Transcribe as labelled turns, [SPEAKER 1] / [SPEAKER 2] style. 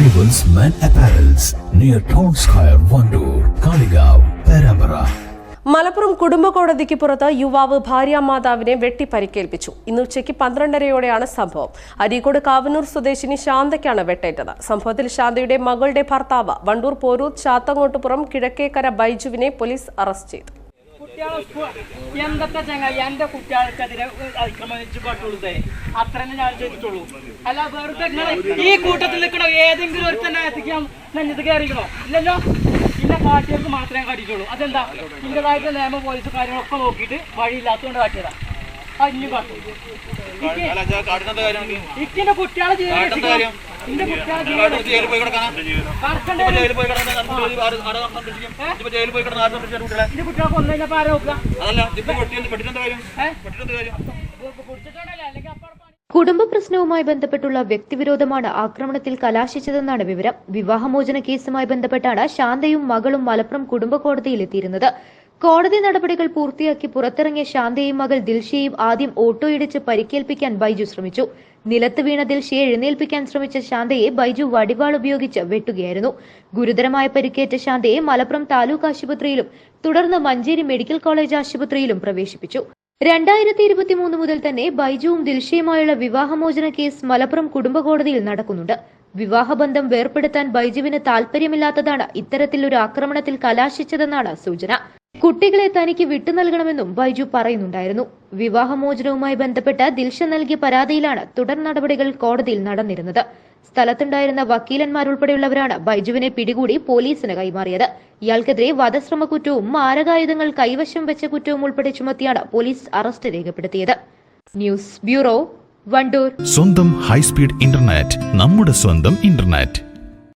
[SPEAKER 1] Arrivals Men Apparels near Town Square, Vandoor, Kaligav, Perambara.
[SPEAKER 2] Malappuram കുടുംബ കോടതിക്ക് പുറത്ത് യുവാവ് ഭാര്യാമാതാവിനെ വെട്ടി പരിക്കേൽപ്പിച്ചു. ഇന്ന് ഉച്ചയ്ക്ക് പന്ത്രണ്ടരയോടെയാണ് സംഭവം. അരീക്കോട് കാവനൂർ സ്വദേശിനി ശാന്തയ്ക്കാണ് വെട്ടേറ്റത്. സംഭവത്തിൽ ശാന്തയുടെ മകളുടെ ഭർത്താവ് വണ്ടൂർ പോരൂർ ചാത്തങ്ങോട്ടുപുറം കിഴക്കേക്കര ബൈജുവിനെ പോലീസ് അറസ്റ്റ് ചെയ്തു.
[SPEAKER 3] എന്തൊക്കെ ചങ്ങായി എന്റെ കുട്ടികൾക്കെതിരെ അതിക്രമിച്ച് അത്ര തന്നെ ഞാൻ ചെയ്തിട്ടുള്ളൂ അല്ല വെറുതെ ഈ കൂട്ടത്തിൽ നിൽക്കണോ ഏതെങ്കിലും ഒരു തന്നെ എത്തിക്കാൻ നെഞ്ഞത് കയറിക്കണോ? ഇല്ലല്ലോ. പിന്നെ കാട്ടിയവർക്ക് മാത്രമേ കാട്ടിയിട്ടുള്ളൂ. അതെന്താ? ഇതിന്റെതായിട്ട് നിയമ പോലീസ് കാര്യങ്ങളൊക്കെ നോക്കിയിട്ട് വഴിയില്ലാത്തതുകൊണ്ട് കാട്ടിയതാ. അഞ്ഞു കാട്ടും ഇക്കിന്റെ കുട്ടികളെ ജീവിതം ഇന്റെ കുട്ടികളെ ജീവിതം ആരെ നോക്കുക? കുടിച്ചിട്ടുണ്ടല്ലേ? അല്ലെങ്കിൽ
[SPEAKER 4] കുടുംബ പ്രശ്നവുമായി ബന്ധപ്പെട്ടുള്ള വ്യക്തിവിരോധമാണ് ആക്രമണത്തിൽ കലാശിച്ചതെന്നാണ് വിവരം. വിവാഹമോചന കേസുമായി ബന്ധപ്പെട്ടാണ് ശാന്തയും മകളും മലപ്പുറം കുടുംബ കോടതിയിലെത്തിയിരുന്നത് കോടതി നടപടികൾ പൂർത്തിയാക്കി പുറത്തിറങ്ങിയ ശാന്തയും മകൾ ദിൽഷിയും ആദ്യം ഓട്ടോയിടിച്ച് പരിക്കേൽപ്പിക്കാൻ ബൈജു ശ്രമിച്ചു. നിലത്ത് വീണ ദിൽഷിയെ എഴുന്നേൽപ്പിക്കാൻ ശ്രമിച്ച ശാന്തയെ ബൈജു വടിവാൾ ഉപയോഗിച്ച് വെട്ടുകയായിരുന്നു. ഗുരുതരമായ പരിക്കേറ്റ ശാന്തയെ മലപ്പുറം താലൂക്ക് ആശുപത്രിയിലും തുടർന്ന് മഞ്ചേരി മെഡിക്കൽ കോളേജ് ആശുപത്രിയിലും പ്രവേശിപ്പിച്ചു. രണ്ടായിരത്തി ഇരുപത്തിമൂന്ന് മുതൽ തന്നെ ബൈജുവും ദിൽഷയുമായുള്ള വിവാഹമോചന കേസ് മലപ്പുറം കുടുംബ കോടതിയിൽ നടക്കുന്നുണ്ട്. വിവാഹബന്ധം വേർപ്പെടുത്താൻ ബൈജുവിന് താൽപര്യമില്ലാത്തതാണ് ഇത്തരത്തിലൊരു ആക്രമണത്തിൽ കലാശിച്ചതെന്നാണ് സൂചന. കുട്ടികളെ തനിക്ക് വിട്ടു നൽകണമെന്നും ബൈജു പറയുന്നുണ്ടായിരുന്നു. വിവാഹമോചനവുമായി ബന്ധപ്പെട്ട ദിൽഷ നൽകിയ പരാതിയിലാണ് തുടർ നടപടികൾ കോടതിയിൽ നടന്നിരുന്നത്. സ്ഥലത്തുണ്ടായിരുന്ന വക്കീലന്മാരുൾപ്പെടെയുള്ളവരാണ് ബൈജുവിനെ പിടികൂടി പോലീസിന് കൈമാറിയത്. ഇയാൾക്കെതിരെ വധശ്രമ കുറ്റവും മാരകായുധങ്ങൾ കൈവശം വെച്ച കുറ്റവും ഉൾപ്പെടെ ചുമത്തിയാണ് പോലീസ് അറസ്റ്റ് രേഖപ്പെടുത്തിയത്. News bureau Wandoor.
[SPEAKER 5] സ്വന്തം ഹൈസ്പീഡ് ഇന്റർനെറ്റ് നമ്മുടെ സ്വന്തം ഇന്റർനെറ്റ്.